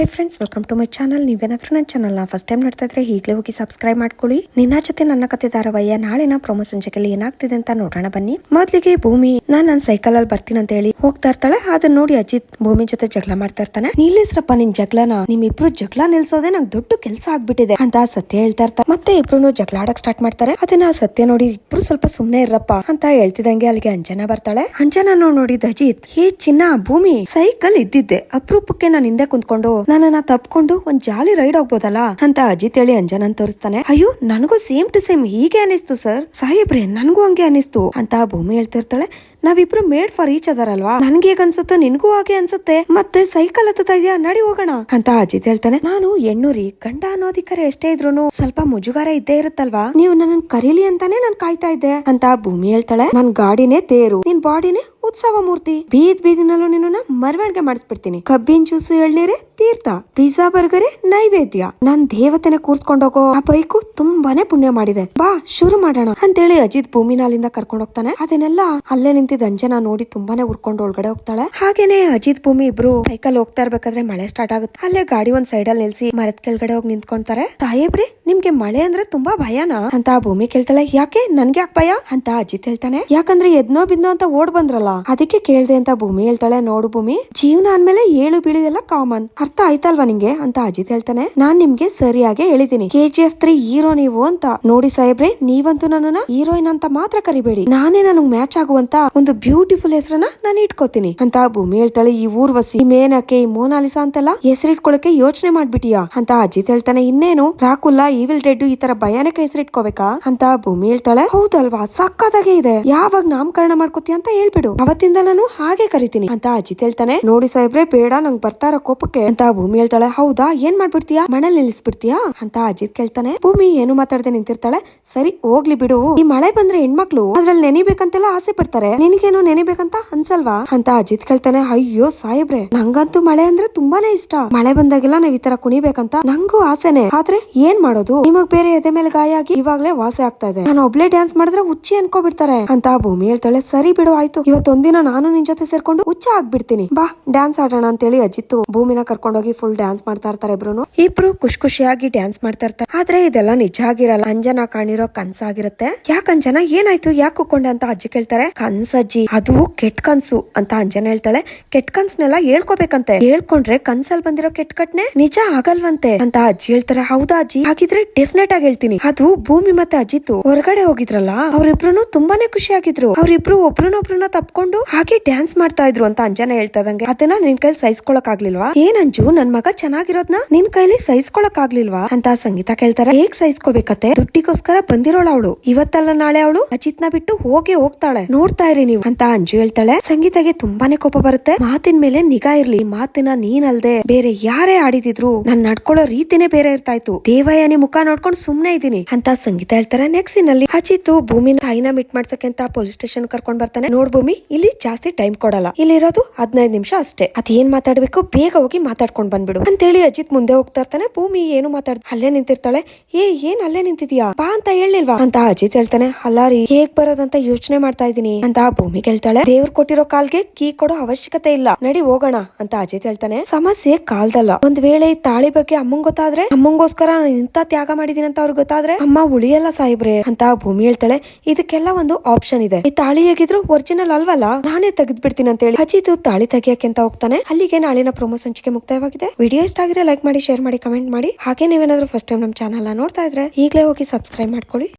Hi friends welcome to my channel ನೀವೇನಾದ್ರೂ ನನ್ನ ಚಾನಲ್ನ ಫಸ್ಟ್ ಟೈಮ್ ನೋಡ್ತಾ ಇದ್ರೆ ಈಗಲೇ ಹೋಗಿ ಸಬ್ಸ್ಕ್ರೈಬ್ ಮಾಡ್ಕೊಳ್ಳಿ. ನಿನ್ನ ಜೊತೆ ನನ್ನ ಕತೆ ಧಾರಾವಾಹಿಯ ನಾಳಿನ ಪ್ರೊಮೋ ಸಂಚಿಕೆಯಲ್ಲಿ ಏನಾಗ್ತಿದೆ ಅಂತ ನೋಡೋಣ ಬನ್ನಿ. ಮೊದಲಿಗೆ ಭೂಮಿ, ನಾನ್ ನನ್ನ ಸೈಕಲ್ ಅಲ್ಲಿ ಬರ್ತೀನಿ ಅಂತ ಹೇಳಿ ಹೋಗ್ತಾ ಇರ್ತಾಳೆ. ಅದನ್ನ ನೋಡಿ ಅಜಿತ್ ಭೂಮಿ ಜೊತೆ ಜಗಳ ಮಾಡ್ತಾ ಇರ್ತಾನೆ. ನಿಲ್ಲಿಸ್ರಪ್ಪ ನಿನ್ ಜಗಳನ ನಿಮ್ ಇಬ್ರು ಜಗಳ ನಿಲ್ಸೋದೇ ನಂಗೆ ದೊಡ್ಡ ಕೆಲಸ ಆಗ್ಬಿಟ್ಟಿದೆ ಅಂತ ಸತ್ಯ ಹೇಳ್ತಾ ಇರ್ತಾರೆ ಮತ್ತೆ ಇಬ್ರು ಜಗಳ ಆಡಕ್ ಸ್ಟಾರ್ಟ್ ಮಾಡ್ತಾರೆ. ಅದನ್ನ ಸತ್ಯ ನೋಡಿ ಇಬ್ರು ಸ್ವಲ್ಪ ಸುಮ್ನೆ ಇರಪ್ಪ ಅಂತ ಹೇಳ್ತಿದಂಗೆ ಅಲ್ಲಿಗೆ ಅಂಜನಾ ಬರ್ತಾಳೆ. ಅಂಜನಾ ನೋಡಿದ ಅಜಿತ್, ಹೇ ಚಿನ್ನ, ಭೂಮಿ ಸೈಕಲ್ ಇದ್ದಿದ್ದೆ. ಅಪರೂಪಕ್ಕೆ ನಾನು ಹಿಂದೆ ಕುಂತ್ಕೊಂಡು ನನ್ನನ್ನ ತಪ್ಕೊಂಡು ಒಂದ್ ಜಾಲಿ ರೈಡ್ ಹೋಗ್ಬೋದಲ್ಲ ಅಂತ ಅಜಿತ್ ಹೇಳಿ ಅಂಜನನ್ ತೋರಿಸ್ತಾನೆ. ಅಯ್ಯೋ, ನನಗೂ ಸೇಮ್ ಟು ಸೇಮ್ ಹೀಗೆ ಅನಿಸ್ತು ಸರ್. ಸಾಹೇಬ್ರೆ, ನನ್ಗೂ ಹಂಗೆ ಅನಿಸ್ತು ಅಂತ ಭೂಮಿ ಹೇಳ್ತಿರ್ತಾಳೆ ನಾವಿಬ್ರು ಮೇಡ್ ಫಾರ್ ಈಚ್ ಅದರಲ್ವಾ ನನ್ಗೆ ಹೇಗ್ ಅನ್ಸುತ್ತೆ? ನಿನ್ಗೂ ಹಾಗೆ ಅನ್ಸುತ್ತೆ. ಮತ್ತೆ ಸೈಕಲ್ ಹತ್ತುತ್ತಾ ಇದೆಯಾ? ನಡಿ ಹೋಗೋಣ. ಅಂತ ಅಜಿತ್ ಹೇಳ್ತಾನೆ. ನಾನು ಎಣ್ಣೂರಿ ಗಂಡ ಅನ್ನೋದಿಕ್ಕರೆ ಎಷ್ಟೇ ಇದ್ರು ಸ್ವಲ್ಪ ಮುಜುಗಾರ ಇದ್ದೇ ಇರುತ್ತಲ್ವಾ? ನೀವು ನನ್ನ ಕರೀಲಿ ಅಂತಾನೆ ನಾನ್ ಕಾಯ್ತಾ ಇದ್ದೆ. ಅಂತ ಭೂಮಿ ಹೇಳ್ತಾಳೆ. ನನ್ ಗಾಡಿನೇ ತೇರು. ನಿನ್ ಬಾಡಿನೇ ಉತ್ಸವ ಮೂರ್ತಿ ಬೀದ್ ಬೀದಿನಲ್ಲೂ ನಿನ್ನ ಮರವಣಿಗೆ ಮಾಡಿಸ್ಬಿಡ್ತೀನಿ. ಕಬ್ಬಿನ ಜ್ಯೂಸು, ಎಳ್ನೀರೆ, ತೀರ್ಥ. ಪಿಜ್ಜಾ, ಬರ್ಗರೆ, ನೈವೇದ್ಯ. ನಾನ್ ದೇವತೆನೆ ಕೂರ್ಸ್ಕೊಂಡೋಗೋ ಆ ಬೈಕು ತುಂಬಾನೇ ಪುಣ್ಯ ಮಾಡಿದೆ. ಬಾ, ಶುರು ಮಾಡೋಣ. ಅಂತೇಳಿ ಅಜಿತ್ ಭೂಮಿನ ಅಲ್ಲಿಂದ ಕರ್ಕೊಂಡ್ ಹೋಗ್ತಾನೆ. ಅದನ್ನೆಲ್ಲ ಅಲ್ಲೇ ನಿಂತಿದ್ದ ಅಂಜನ ನೋಡಿ ತುಂಬಾನೇ ಉರ್ಕೊಂಡು ಒಳಗಡೆ ಹೋಗ್ತಾಳೆ. ಹಾಗೇನೆ ಅಜಿತ್ ಭೂಮಿ ಇಬ್ರು ಸೈಕಲ್ ಹೋಗ್ತಾ ಇರ್ಬೇಕಾದ್ರೆ ಮಳೆ ಸ್ಟಾರ್ಟ್ ಆಗುತ್ತೆ. ಅಲ್ಲೇ ಗಾಡಿ ಒಂದ್ ಸೈಡ್ ಅಲ್ಲಿ ನಿಲ್ಸಿ ಮರದ ಕೆಳಗಡೆ ಹೋಗಿ ನಿಂತ್ಕೊಂತಾರೆ. ತಾಯೇಬ್ರಿ ನಿಮ್ಗೆ ಮಳೆ ಅಂದ್ರೆ ತುಂಬಾ ಭಯನಾ? ಅಂತ ಭೂಮಿ ಕೇಳ್ತಾಳೆ. ಯಾಕೆ? ನನ್ಗೆ ಯಾಕೆ ಭಯ? ಅಂತ ಅಜಿತ್ ಹೇಳ್ತಾನೆ. ಯಾಕಂದ್ರೆ ಎದ್ನೋ ಬಿದ್ನೋ ಅಂತ ಓಡ್ ಬಂದ್ರಲ್ಲ. ಅದಕ್ಕೆ ಕೇಳ್ದೆ ಅಂತ ಭೂಮಿ ಹೇಳ್ತಾಳೆ, ನೋಡು ಭೂಮಿ. ಜೀವನ ಅಂದ್ಮೇಲೆ ಏಳು ಬೀಳಿದೆಲ್ಲ ಕಾಮನ್ ಅರ್ಥ ಆಯ್ತಲ್ವಾ ನಿಂಗೆ? ಅಂತ ಅಜಿತ್ ಹೇಳ್ತಾನೆ. ನಾನ್ ನಿಮ್ಗೆ ಸರಿಯಾಗಿ ಹೇಳಿದೀನಿ. K G F three hero ನೀವು ಅಂತ. ನೋಡಿ ಸಾಹೇಬ್ರೆ, ನೀವಂತೂ ನನ್ನ ಹೀರೋಯಿನ್ ಅಂತ ಮಾತ್ರ ಕರಿಬೇಡಿ. ನಾನೇ ನನಗ್ ಮ್ಯಾಚ್ ಆಗುವಂತ ಒಂದು ಬ್ಯೂಟಿಫುಲ್ ಹೆಸರನ್ನ ನಾನು ಇಟ್ಕೋತೀನಿ. ಅಂತ ಭೂಮಿ ಹೇಳ್ತಾಳೆ. ಈ ಊರ್ವಸಿ ಈ ಮೇನಕೆ, ಈ ಮೋನಾಲಿಸಾ ಅಂತೆಲ್ಲ ಹೆಸರಿಟ್ಕೊಳಕ್ಕೆ ಯೋಚನೆ ಮಾಡ್ಬಿಟ್ಟಿಯಾ? ಅಂತ ಅಜಿತ್ ಹೇಳ್ತಾನೆ. ಇನ್ನೇನು? ರಾಕುಲ್ಲ ಈವಿಲ್ ಡೆಡ್ ಈ ತರ ಭಯಾನಕ ಹೆಸರಿಟ್ಕೋಬೇಕಾ? ಅಂತ ಭೂಮಿ ಹೇಳ್ತಾಳೆ. ಹೌದಲ್ವಾ? ಸಕ್ಕದಾಗೆ ಇದೆ. ಯಾವಾಗ ನಾಮಕರಣ ಮಾಡ್ಕೋತೀಯ ಅಂತ ಹೇಳ್ಬಿಡು. ಅವತ್ತಿಂದ ನಾನು ಹಾಗೆ ಕರಿತೀನಿ ಅಂತ ಅಜಿತ್ ಹೇಳ್ತಾನೆ. ನೋಡಿ ಸಾಹೇಬ್ರೆ, ಬೇಡ, ನಂಗ್ ಬರ್ತಾರ ಕೋಪಕ್ಕೆ. ಅಂತ ಭೂಮಿ ಹೇಳ್ತಾಳೆ. ಹೌದಾ? ಏನ್ ಮಾಡ್ಬಿಡ್ತೀಯಾ? ಮನೇಲಿ ನಿಲ್ಲಿಸ್ಬಿಡ್ತೀಯಾ? ಅಂತ ಅಜಿತ್ ಕೇಳ್ತಾನೆ. ಭೂಮಿ, ಏನು ಮಾತಾಡದೆ ನಿಂತಿರ್ತಾಳೆ. ಸರಿ, ಹೋಗ್ಲಿ ಬಿಡು. ಈ ಮಳೆ ಬಂದ್ರೆ ಹೆಣ್ಮಕ್ಳು ಅದ್ರಲ್ಲಿ ನೆನಿಬೇಕಂತೆಲ್ಲ ಆಸೆ ಪಡ್ತಾರೆ. ನಿನಗೇನು ನೆನಿಬೇಕಂತ ಅನ್ಸಲ್ವಾ? ಅಂತ ಅಜಿತ್ ಕೇಳ್ತಾನೆ. ಅಯ್ಯೋ ಸಾಹೇಬ್ರೆ, ನಂಗಂತೂ ಮಳೆ ಅಂದ್ರೆ ತುಂಬಾನೇ ಇಷ್ಟ. ಮಳೆ ಬಂದಾಗೆಲ್ಲ ನಾವ್ ಈ ತರ ಕುಣಿಬೇಕಂತ ನಂಗೂ ಆಸೆನೆ. ಆದ್ರೆ ಏನ್ ಮಾಡೋದು? ನಿಮಗ್ ಬೇರೆ ಎದೆ ಮೇಲೆ ಗಾಯ ಆಗಿ ಇವಾಗ್ಲೇ ವಾಸಿ ಆಗ್ತಾ ಇದೆ. ನಾನು ಒಬ್ಳೆ ಡ್ಯಾನ್ಸ್ ಮಾಡಿದ್ರೆ ಹುಚ್ಚಿ ಅನ್ಕೋಬಿಡ್ತಾರೆ. ಅಂತ ಭೂಮಿ ಹೇಳ್ತಾಳೆ. ಸರಿ ಬಿಡು, ಆಯ್ತು. ಇವತ್ತೊಂದಿನ ನಾನು ನಿನ್ ಜೊತೆ ಸೇರ್ಕೊಂಡು ಹುಚ್ಚ ಆಗ್ಬಿಡ್ತೀನಿ. ಬಾ ಡ್ಯಾನ್ಸ್ ಆಡೋಣ ಅಂತೇಳಿ ಅಜಿತ್ ಭೂಮಿನ ಕರ್ಕೊಂಡೋಗಿ ಫುಲ್ ಡ್ಯಾನ್ಸ್ ಮಾಡ್ತಾ ಇರ್ತಾರೆ ಇಬ್ರು ಇಬ್ರು ಖುಷಿ ಖುಷಿಯಾಗಿ ಡ್ಯಾನ್ಸ್ ಮಾಡ್ತಾ ಇರ್ತಾರೆ. ಆದ್ರೆ ಇದೆಲ್ಲ ನಿಜ ಆಗಿರಲ್ಲ. ಅಂಜನ ಕಾಣಿರೋ ಕನ್ಸಾಗಿರುತ್ತೆ ಯಾಕ ಅಂಜನ? ಏನಾಯ್ತು? ಯಾಕೆ ಕುಕ್ಕೊಂಡೆ ಅಂತ ಅಜ್ಜಿ ಕೇಳ್ತಾರೆ. ಕನ್ಸಜ್ಜಿ ಅದು ಕೆಟ್ಟ ಕನ್ಸು ಅಂತ ಅಂಜನ ಹೇಳ್ತಾಳೆ. ಕೆಟ್ಟ ಕನ್ಸ್ನೆಲ್ಲ ಹೇಳ್ಕೋಬೇಕಂತೆ. ಹೇಳ್ಕೊಂಡ್ರೆ ಕನ್ಸಲ್ ಬಂದಿರೋ ಕೆಟ್ ಕಟ್ನೆ ನಿಜ ಆಗಲ್ವಂತೆ ಅಂತ ಅಜ್ಜಿ ಹೇಳ್ತಾರೆ. ಹೌದಾ ಅಜ್ಜಿ? ಹಾಗಿದ್ರೆ ಡೆಫಿನೆಟ್ ಆಗಿ ಹೇಳ್ತೀನಿ. ಅದು ಭೂಮಿ ಮತ್ತೆ ಅಜಿತ್ ಹೊರಗಡೆ ಹೋಗಿದ್ರಲ್ಲ ಅವ್ರಿಬ್ರು ತುಂಬಾನೇ ಖುಷಿಯಾಗಿದ್ರು. ಅವ್ರಿಬ್ರು ಒಬ್ರನ್ನೊಬ್ರನ್ನ ತಪ್ಕೊಂಡು ಹಾಗೆ ಡ್ಯಾನ್ಸ್ ಮಾಡ್ತಾ ಇದ್ರು ಅಂತ ಅಂಜನ ಹೇಳ್ತಾ ಇದ್ದಂಗೆ. ಅದನ್ನ ನಿನ್ ಕೈಲಿ ಸಹಿಸ್ಕೊಳಕ್ ಆಗ್ಲಿಲ್ವಾ ಏನ್ ಅಂಜು, ನನ್ ಮಗ ಚೆನ್ನಾಗಿರೋದ್ನ ನಿನ್ ಕೈಲಿ ಸಹಿಸ್ಕೊಳಕ್ ಆಗ್ಲಿಲ್ವಾ ಅಂತ ಸಂಗೀತ ಕೇಳ್ತಾರೆ. ಹೇಗ್ ಸಹಿಸ್ಕೋಬೇಕತ್ತೆ? ದುಡ್ಡಿಗೋಸ್ಕರ ಬಂದಿರೋಳ ಅವಳು. ಇವತ್ತಲ್ಲ ನಾಳೆ ಅವಳು ಅಜಿತ್ನ ಬಿಟ್ಟು ಹೋಗಿ ಹೋಗ್ತಾಳೆ. ನೋಡ್ತಾ ಇರಿ ನೀವು ಅಂತ ಅಂಜು ಹೇಳ್ತಾಳೆ. ಸಂಗೀತಗೆ ತುಂಬಾನೇ ಕೋಪ ಬರುತ್ತೆ. ಮಾತಿನ ಮೇಲೆ ನಿಗಾ ಇರ್ಲಿ. ಮಾತಿನ ನೀನಲ್ದೆ. ಬೇರೆ ಯಾರೇ ಆಡಿದಿದ್ರು ನಾನ್ ನಡ್ಕೊಳ್ಳೋ ರೀತಿನೇ ಬೇರೆ ಇರ್ತಾ ಇತ್ತು ದೇವಯ್ಯನಿ ಮುಖ ನೋಡ್ಕೊಂಡು ಸುಮ್ನೆ ಇದೀನಿ ಅಂತ ಸಂಗೀತ ಹೇಳ್ತಾರೆ. ನೆಕ್ಸ್ಟ್ನಲ್ಲಿ ಅಜಿತ್ ಭೂಮಿನ ತಾಯಿನ ಮೀಟ್ ಮಾಡ್ಸಕ್ಕೆ ಅಂತ ಪೊಲೀಸ್ ಸ್ಟೇಷನ್ ಕರ್ಕೊಂಡ್ ಬರ್ತಾನೆ. ನೋಡ್ ಭೂಮಿ ಇಲ್ಲಿ ಜಾಸ್ತಿ ಟೈಮ್ ಕೊಡಲ್ಲ. ಇಲ್ಲಿರೋದು ಹದಿನೈದು ನಿಮಿಷ ಅಷ್ಟೇ. ಅದ್ ಏನ್ ಮಾತಾಡ್ಬೇಕು? ಬೇಗ ಹೋಗಿ ಮಾತಾಡ್ಕೊಂಡ್ ಬಂದ್ಬಿಡು. ಅಂತೇಳಿ ಅಜಿತ್ ಮುಂದೆ ಹೋಗ್ತಾ ಇರ್ತಾನೆ. ಭೂಮಿ ಏನು ಮಾತಾಡ್ ಅಲ್ಲೇ ನಿಂತಿರ್ತಾಳೆ. ಏ, ಏನ್ ಅಲ್ಲೇ ನಿಂತಿದ್ಯಾ? ಬಾ ಅಂತ ಹೇಳಿಲ್ವಾ ಅಂತ ಅಜಿತ್ ಹೇಳ್ತಾನೆ. ಅಲ್ಲಾರಿ ಹೇಗ್ ಬರೋದಂತ ಯೋಚನೆ ಮಾಡ್ತಾ ಇದೀನಿ ಅಂತ ಭೂಮಿ ಕೇಳ್ತಾಳೆ ದೇವ್ರು ಕೊಟ್ಟಿರೋ ಕಾಲ್ಗೆ ಕೀ ಕೊಡೋ ಅವಶ್ಯಕತೆ ಇಲ್ಲ. ನಡಿ, ಹೋಗೋಣ ಅಂತ ಅಜಿತ್ ಹೇಳ್ತಾನೆ. ಸಮಸ್ಯೆ ಕಾಲ್ದಲ್ಲ. ಒಂದ್ ವೇಳೆ ತಾಳಿ ಬಗ್ಗೆ ಅಮ್ಮಂಗ್ ಗೊತ್ತಾದ್ರೆ, ಅಮ್ಮಂಗೋಸ್ಕರ ನಾನು ಇಂತ ತ್ಯಾಗ ಮಾಡಿದೀನಿ ಅಂತ ಅವ್ರಿಗೆ ಗೊತ್ತಾದ್ರೆ, ಅಮ್ಮ ಉಳಿಯಲ್ಲ ಸಾಹೇಬ್ರೆ ಅಂತ ಭೂಮಿ ಹೇಳ್ತಾಳೆ. ಇದಕ್ಕೆಲ್ಲ ಒಂದು ಆಪ್ಷನ್ ಇದೆ. ಈ ತಾಳಿ ಹೇಗಿದ್ರು ಒರಿಜಿನಲ್ ಅಲ್ವಲ್ಲ? ನಾನೇ ತೆಗೆದು ಬಿಡ್ತೀನಿ ಅಂತ ಹೇಳಿ ಅಜಿತ್ ತಾಳಿ ತೆಗಿಯಕ್ಕೆ ಅಂತ ಹೋಗ್ತಾನೆ. ಅಲ್ಲಿಗೆ ನಾಳಿನ ಪ್ರೊಮೋ ಸಂಚಿಕೆ ಮುಕ್ತಾಯವಾಗಿದೆ. ವಿಡಿಯೋ ಇಷ್ಟ ಆಗಿದ್ರೆ ಲೈಕ್ ಮಾಡಿ ಶೇರ್ ಮಾಡಿ ಕಮೆಂಟ್ ಮಾಡಿ. ಹಾಗೆ ನೀವೇನಾದ್ರೂ ಫಸ್ಟ್ ಟೈಮ್ ನಮ್ಮ ಚಾನಲ್ ನೋಡ್ತಾ ಇದ್ರೆ ಈಗಲೇ ಹೋಗಿ ಸಬ್ಸ್ಕ್ರೈಬ್ ಮಾಡ್ಕೊಳ್ಳಿ.